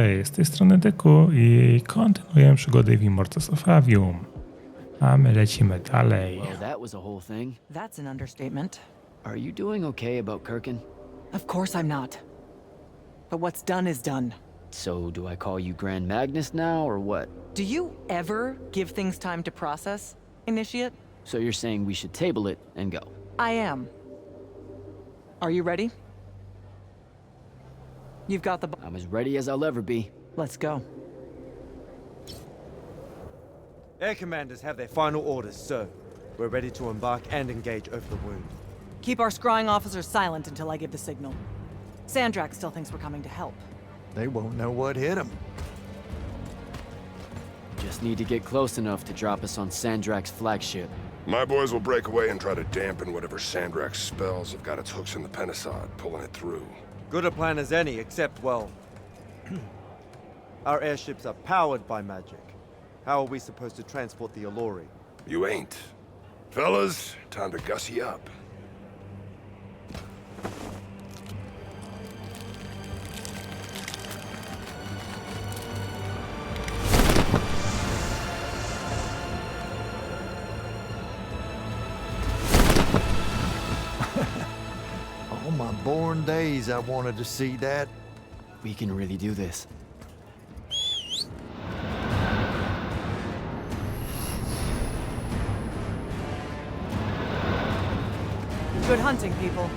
Cześć, z tej strony Deku i kontynuujemy przygodę w Immortals of Avium. A my lecimy dalej. Well, that was a whole thing. That's an understatement. Are you doing okay about Kirkin? Of course I'm not. But what's done is done. So, do I call you Grand Magnus now, or what? Do you ever give things time to process, Initiate? So, you're saying we should table it and go? I am. Are you ready? You've got the. B- I'm as ready as I'll ever be. Let's go. Air commanders have their final orders, sir. We're ready to embark and engage over the wound. Keep our scrying officers silent until I give the signal. Sandrak still thinks we're coming to help. They won't know what hit them. Just need to get close enough to drop us on Sandrak's flagship. My boys will break away and try to dampen whatever Sandrak's spells have got its hooks in the Penasod, pulling it through. Good a plan as any, except, well, our airships are powered by magic. How are we supposed to transport the Alluri? You ain't. Fellas, time to gussy up. Days I wanted to see that. We can really do this. Good hunting, people.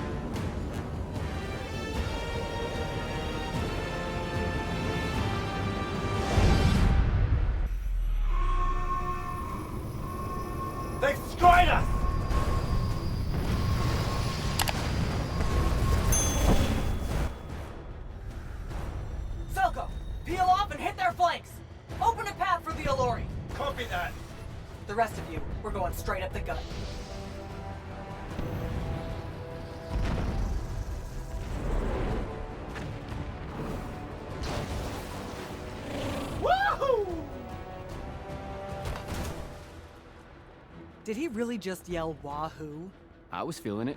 Really just yell wahoo? I was feeling it.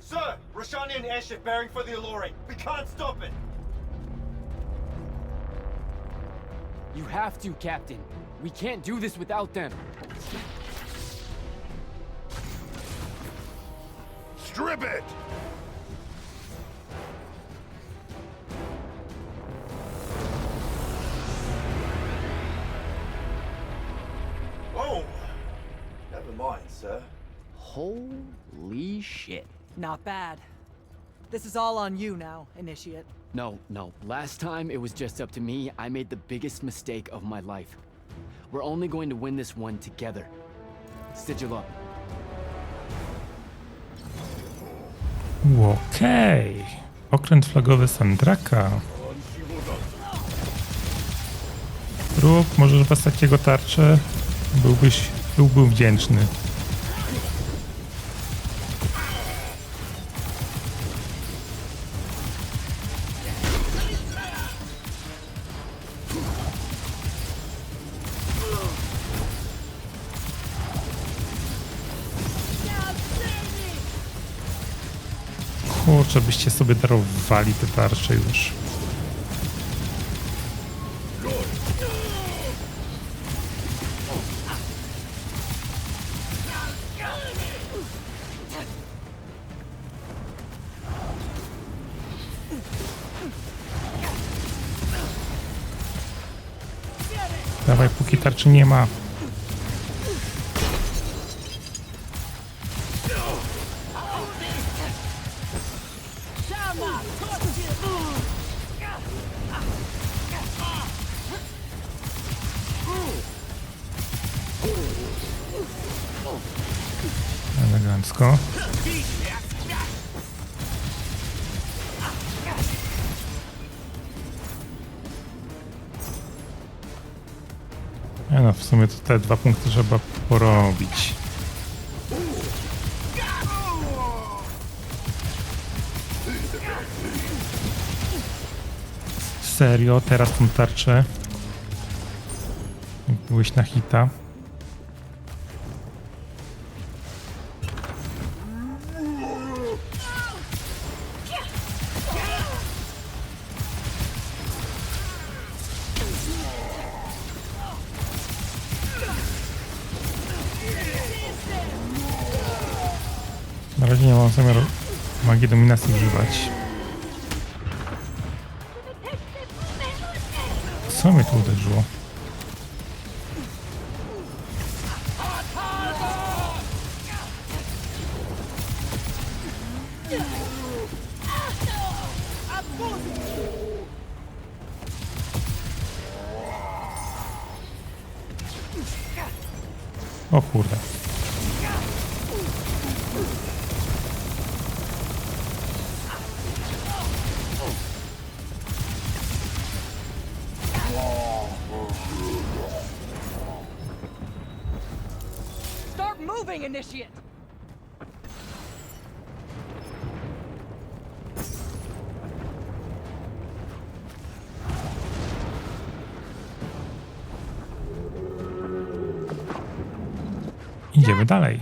Sir, Roshanian airship bearing for the Alluri. We can't stop it. You have to, Captain. We can't do this without them. Strip it! Sir. Holy shit. Not bad. This is all on you now, Initiate. No, no. Last time it was just up to me, I made the biggest mistake of my life. We're only going to win this one together. Sigil up. Okej. Okręt flagowy Sandraka. Rób, możesz bez takiego tarczę. Byłbyś, byłbym wdzięczny. Kurczę, byście sobie darowali te tarcze już. Dawaj, póki tarczy nie ma. Elegancko. No, w sumie to te dwa punkty trzeba porobić. Serio, teraz tą tarczę. Byłeś na hita. Używać. Co mnie tu uderzyło? Idziemy dalej.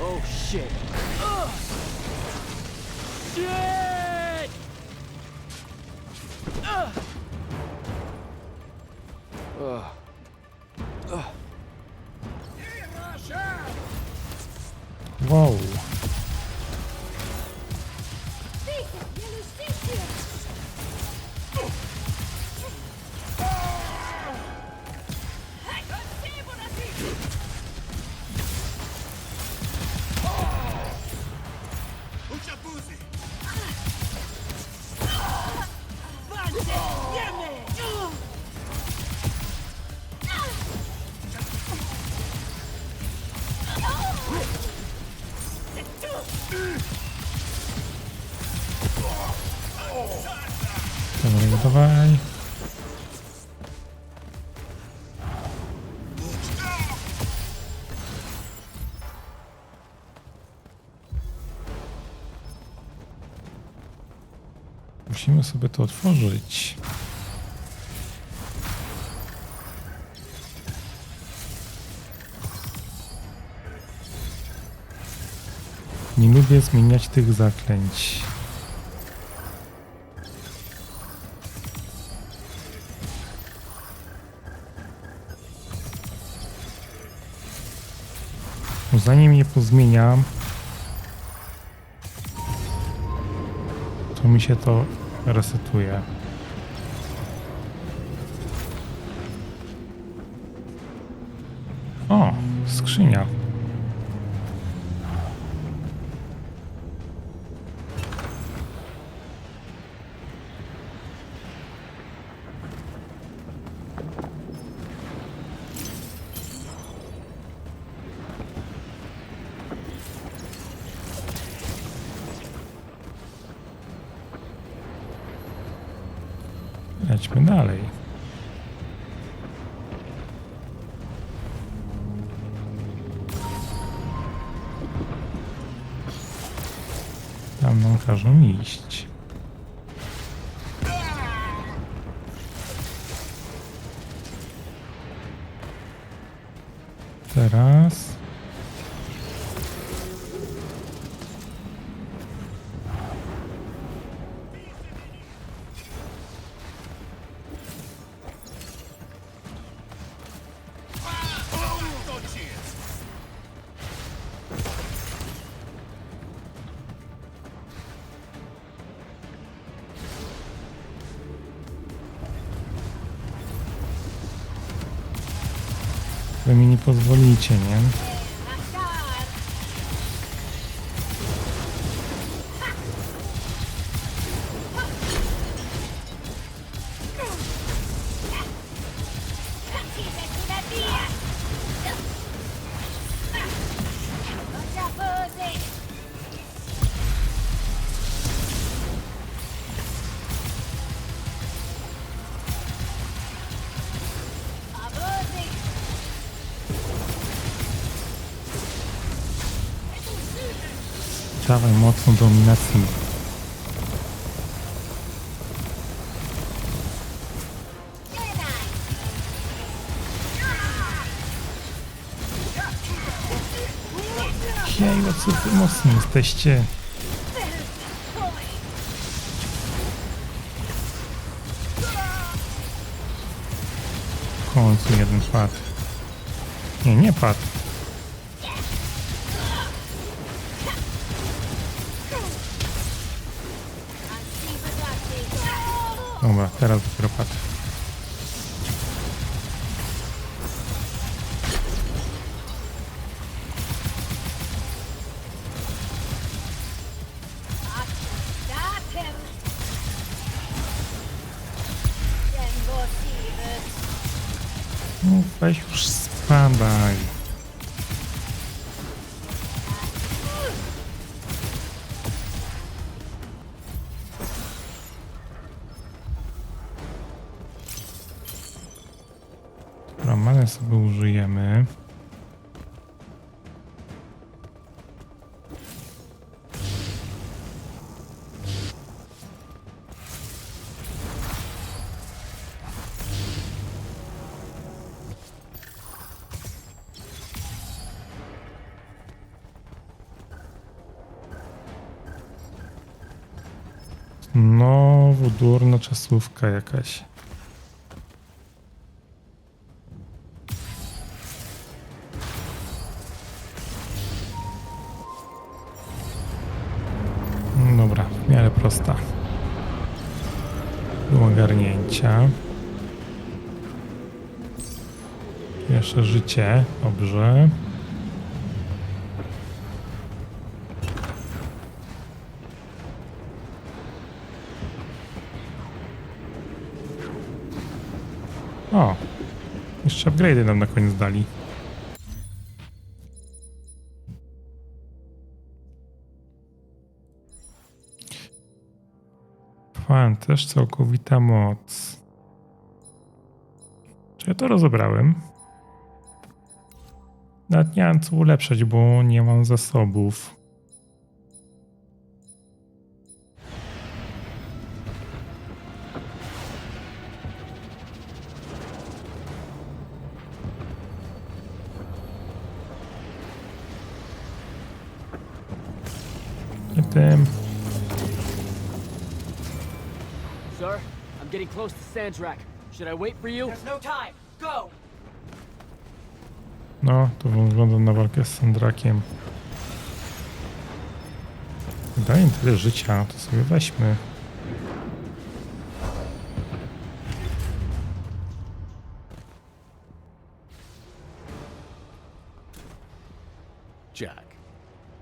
Oh shit. Shit. Dobra, dawaj. Musimy sobie to otworzyć. Nie lubię zmieniać tych zaklęć. Zanim je pozmieniam, to mi się to resetuje. O, skrzynia. juiz Wy mi nie pozwolicie, nie? Dawaj mocną dominację. Jej, co wy mocni jesteście. W końcu jeden padł. Nie, nie padł. Teraz dopiero patrzę. No, weź już spadaj. Durna czasówka jakaś. Dobra, w miarę prosta. Do ogarnięcia. Jeszcze życie, dobrze. Jeszcze upgrade'y nam na koniec dali. Fan, też całkowita moc. Czy ja to rozebrałem? Nawet nie mam co ulepszać, bo nie mam zasobów. Tym. Sir, I'm getting close to Sandrak. Should I wait for you? There's no time. Go! No, to wygląda na walkę z Sandrakiem. Daję tyle życia, to sobie weźmy.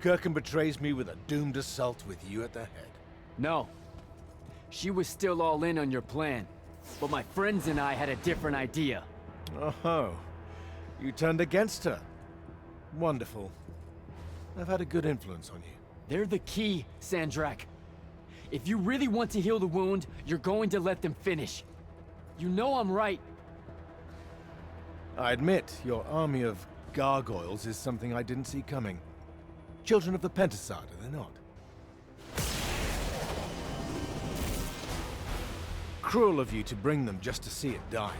Kirkham betrays me with a doomed assault with you at the head. No. She was still all in on your plan. But my friends and I had a different idea. Oh, you turned against her. Wonderful. I've had a good influence on you. They're the key, Sandrak. If you really want to heal the wound, you're going to let them finish. You know I'm right. I admit, your army of gargoyles is something I didn't see coming. Children of the Pentasod, are they not? Cruel of you to bring them just to see it die.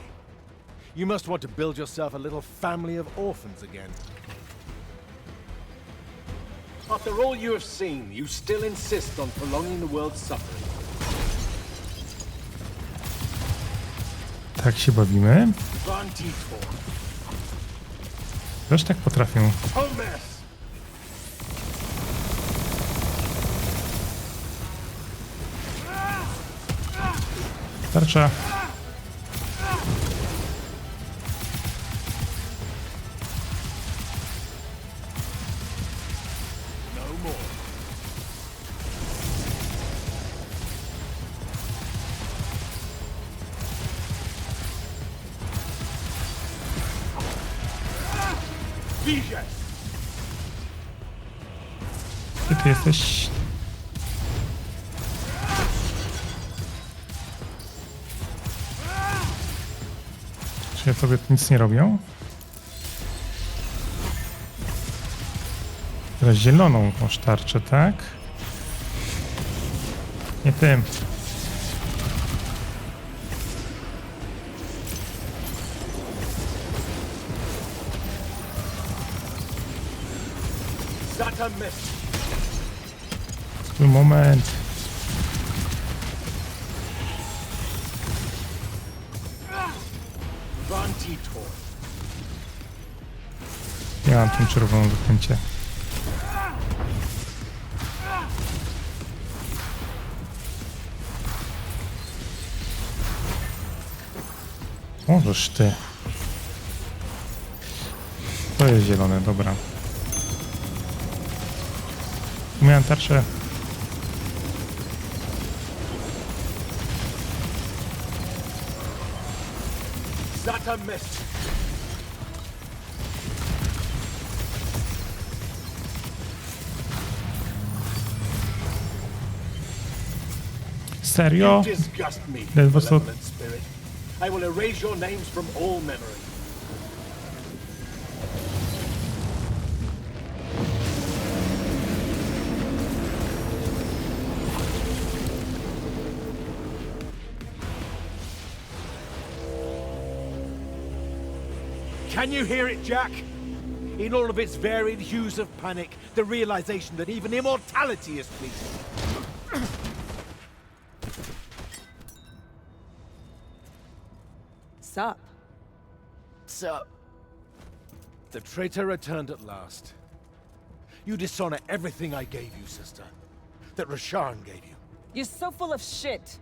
You must want to build yourself a little family of orphans again. After all you have seen, you still insist on prolonging the world's suffering. Tak się bawimy. Van Titor, Też tak potrafią. Tarcza. Ty ty jesteś Ja tobie nic nie robią? Teraz zieloną masz tarczę, tak? Nie tym. Swój moment. Ja mam tą czerwoną zaklęcie. Możesz ty. To jest zielone, dobra. Miałem tarczę. Zata missed. Serio? You disgust me, Ledwo co- spirit. I will erase your names from all memory. Can you hear it, Jack? In all of its varied hues of panic, the realization that even immortality is fleeting. Sup? Sup? The traitor returned at last. You dishonor everything I gave you, sister. That Rasharn gave you. You're so full of shit.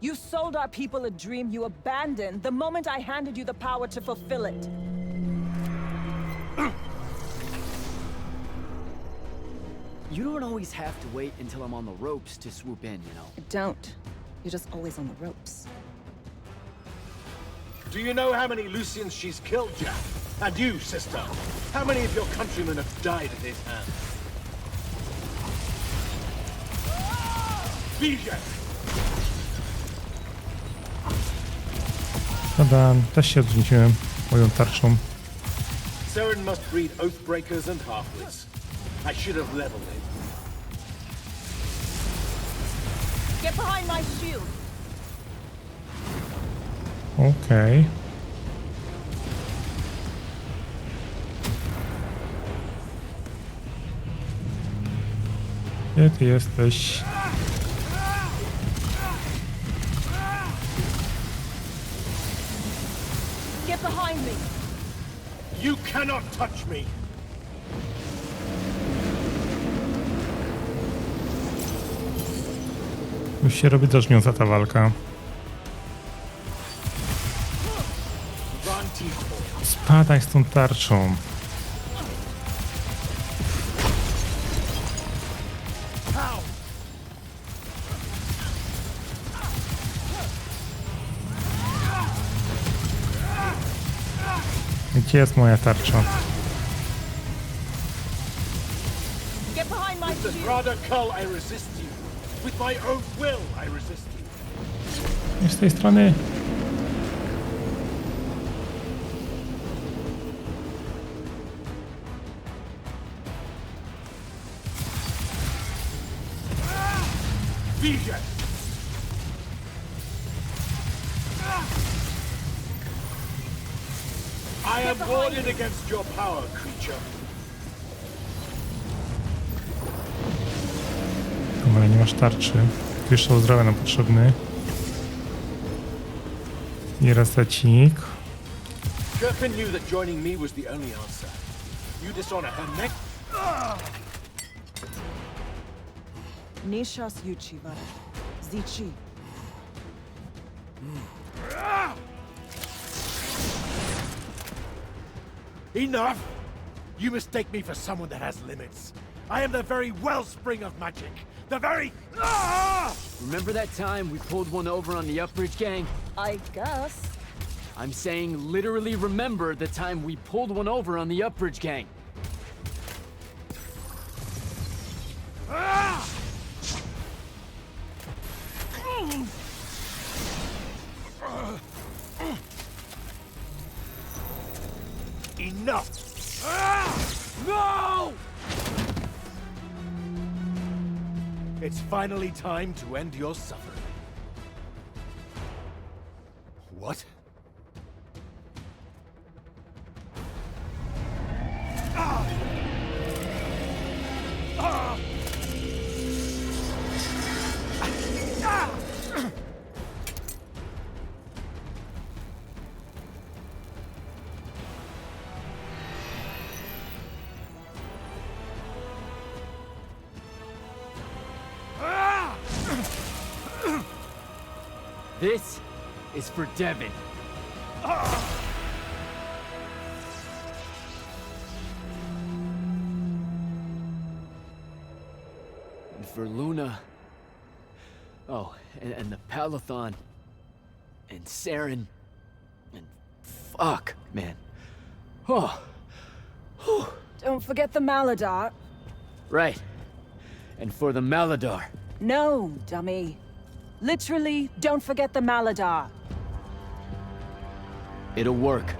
You sold our people a dream you abandoned the moment I handed you the power to fulfill it. You don't always have to wait until I'm on the ropes to swoop in, you know? Don't. You're just always on the ropes. Do you know how many Lucians she's killed, Jack? And you, sister? How many of your countrymen have died at his hand? Vision! Dobra, też się odwróciłem moją tarczą. Seren must breed Oathbreakers and Halfwits. I should have leveled it. Get behind my shield. Okay. Gdzie ty jesteś? You cannot touch me! Już się robi drażniąca ta walka. Spadaj z tą tarczą. Gdzie jest moja tarcza? Get behind my shield. Rada Kull, I resist you. With my own will, I resist you. Nie z tej strony. Vision! I am warded against your power, creature. Dobra, nie masz tarczy. Jeszcze zdrowia nam potrzebny. I resecik. Kirkin knew that joining me was the only answer. You dishonor her neck. Nishas. Zichi. Enough! You mistake me for someone that has limits. I am the very wellspring of magic. The very. Ah! Remember that time we pulled one over on the Upbridge gang? I guess. I'm saying literally remember the time we pulled one over on the Upbridge gang. Enough! Ah! No! It's finally time to end your suffering. This is for Devin. And for Luna. Oh, and, and the Palathon. And Saren. And fuck, man. Oh, Don't forget the Maladar. right. And for the Maladar. No, dummy. Literally, don't forget the Maladar. It'll work.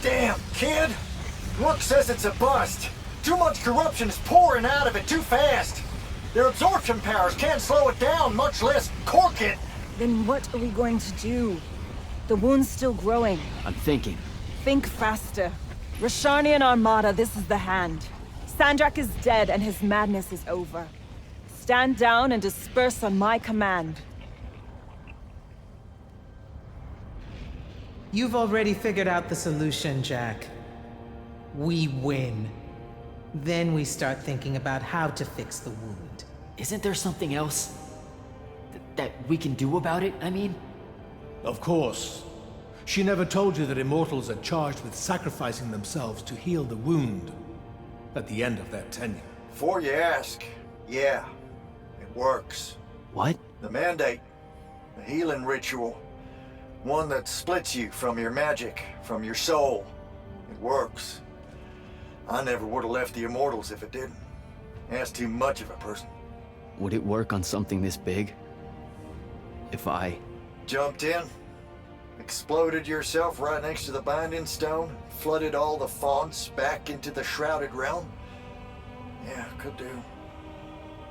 Damn, kid! Rook says it's a bust. Too much corruption is pouring out of it too fast. Their absorption powers can't slow it down, much less cork it. Then what are we going to do? The wound's still growing. I'm thinking. Think faster. Rashanian Armada, this is the hand. Sandrak is dead and his madness is over. Stand down and disperse on my command. You've already figured out the solution, Jack. We win. Then we start thinking about how to fix the wound. Isn't there something else? Th- that we can do about it, I mean? Of course. She never told you that immortals are charged with sacrificing themselves to heal the wound at the end of their tenure. Before you ask, yeah, it works. What? The mandate, the healing ritual, one that splits you from your magic, from your soul. It works. I never would have left the immortals if it didn't. That's too much of a person. Would it work on something this big? If I. Jumped in, exploded yourself right next to the binding stone, flooded all the fonts back into the shrouded realm? Yeah, could do.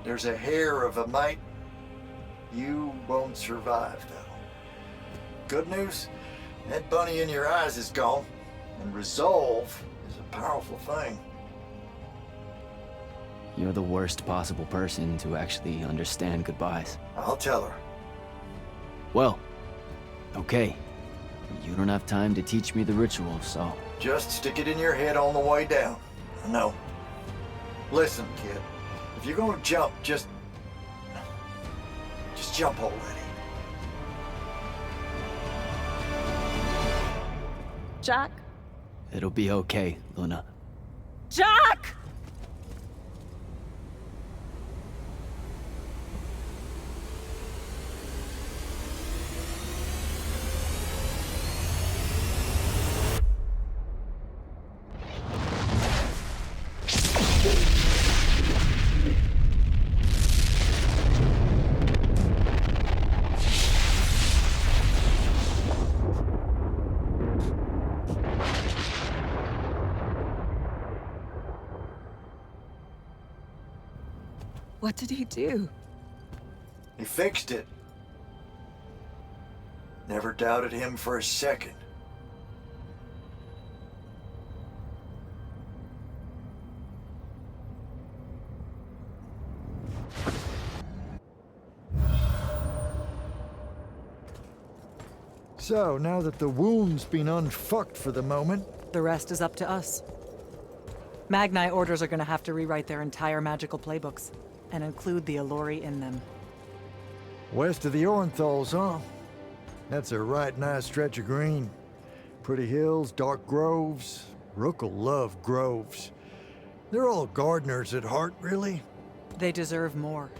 There's a hair of a mite. You won't survive, though. Good news? That bunny in your eyes is gone, and resolve is a powerful thing. You're the worst possible person to actually understand goodbyes. I'll tell her. Well, okay. You don't have time to teach me the ritual, so. Just stick it in your head on the way down. I know. Listen, kid. If you're gonna jump, just. Just jump already. Jack? It'll be okay, Luna. Jack! What he do? He fixed it. Never doubted him for a second. So, now that the wound's been unfucked for the moment, The rest is up to us. Magni orders are gonna have to rewrite their entire magical playbooks and include the Alori in them. West of the Orenthals, huh? That's a right nice stretch of green. Pretty hills, dark groves. Rook'll love groves. They're all gardeners at heart, really. They deserve more.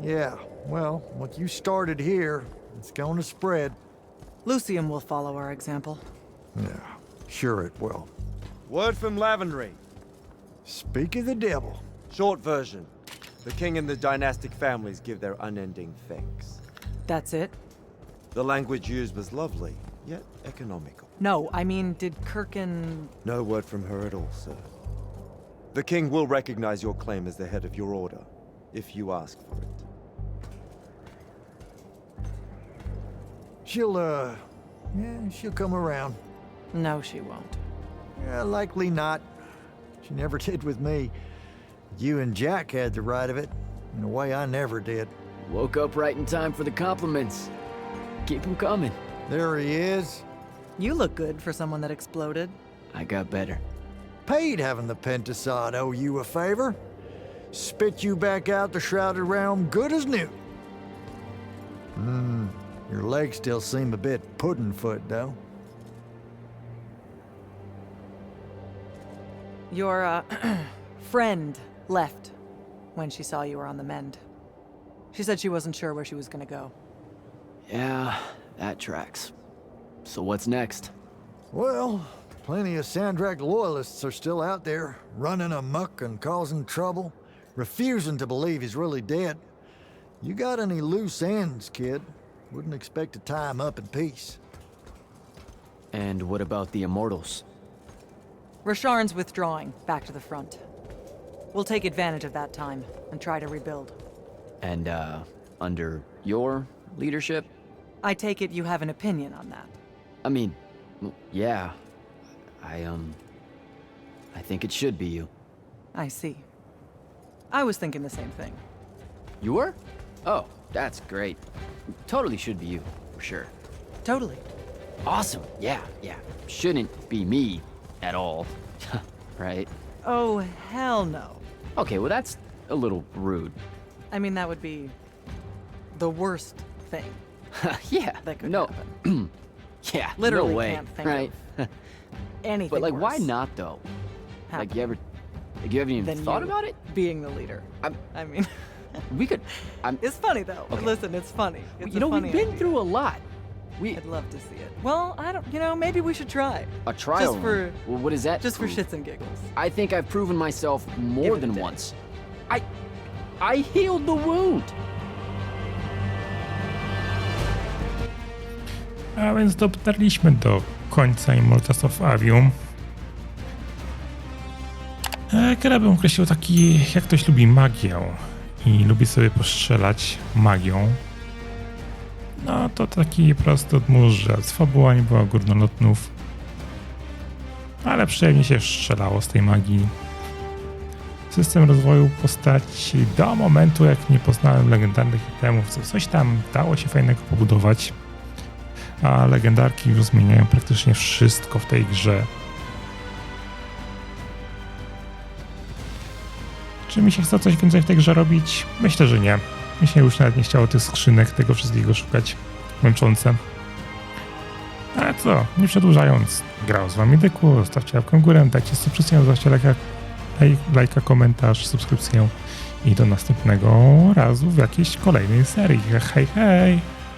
Yeah, well, what you started here, it's gonna spread. Lucium will follow our example. Yeah, sure it will. Word from Lavendry. Speak of the devil. Short version. The king and the dynastic families give their unending thanks. That's it? The language used was lovely, yet economical. No, I mean, did Kirkin. No word from her at all, sir. The king will recognize your claim as the head of your order, if you ask for it. She'll, uh, yeah, she'll come around. No, she won't. Yeah, likely not. She never did with me. You and Jack had the right of it, in a way I never did. Woke up right in time for the compliments. Keep them coming. There he is. You look good for someone that exploded. I got better. Paid having the Pentasod owe you a favor. Spit you back out the Shrouded Realm good as new. Hmm, your legs still seem a bit pudding foot, though. Your, uh, friend left when she saw you were on the mend. She said she wasn't sure where she was gonna go. Yeah, that tracks. So what's next? Well, plenty of Sandrak loyalists are still out there, running amuck and causing trouble, refusing to believe he's really dead. You got any loose ends, kid? Wouldn't expect to tie 'em up in peace. And what about the Immortals? Rasharn's withdrawing back to the front. We'll take advantage of that time and try to rebuild. And, uh, under your leadership? I take it you have an opinion on that. I mean, yeah. I, um. I think it should be you. I see. I was thinking the same thing. You were? Oh, that's great. Totally should be you, for sure. Totally. Awesome. Yeah, yeah. Shouldn't be me at all. right? Oh, hell no. Okay, well, that's a little rude. I mean, that would be the worst thing. yeah. That could no. happen. yeah. Literally no way. can't think right? Anything but like, why not though? Like, you ever? Like, you haven't even than thought about it? Being the leader. I'm, I mean, we could. I'm. it's funny though. Okay. Listen, it's funny. It's you know, funny we've been idea. through a lot. We I'd love to see it. Well, I don't. You know, maybe we should try. a trial. Just for. Well, what is that? just for prove? shits and giggles. I think I've proven myself more it a than day. once. I, I healed the wound. A więc dotarliśmy do końca Immortals of Avium. E, bym określił taki, jak ktoś lubi magię i lubi sobie postrzelać magią. No to taki prosty odmóżdżec. Fabuła nie była górnolotnów. Ale przyjemnie się strzelało z tej magii. System rozwoju postaci do momentu, jak nie poznałem legendarnych itemów, co coś tam dało się fajnego pobudować a legendarki już zmieniają praktycznie wszystko w tej grze. Czy mi się chce coś więcej w tej grze robić? Myślę, że nie. Mi się już nawet nie chciało tych skrzynek, tego wszystkiego szukać. Męczące. Ale co, nie przedłużając, grał z wami Dyku, zostawcie łapkę w górę, dajcie subskrypcję, zostawcie lajka, laj, lajka, komentarz, subskrypcję i do następnego razu w jakiejś kolejnej serii. Hej, hej!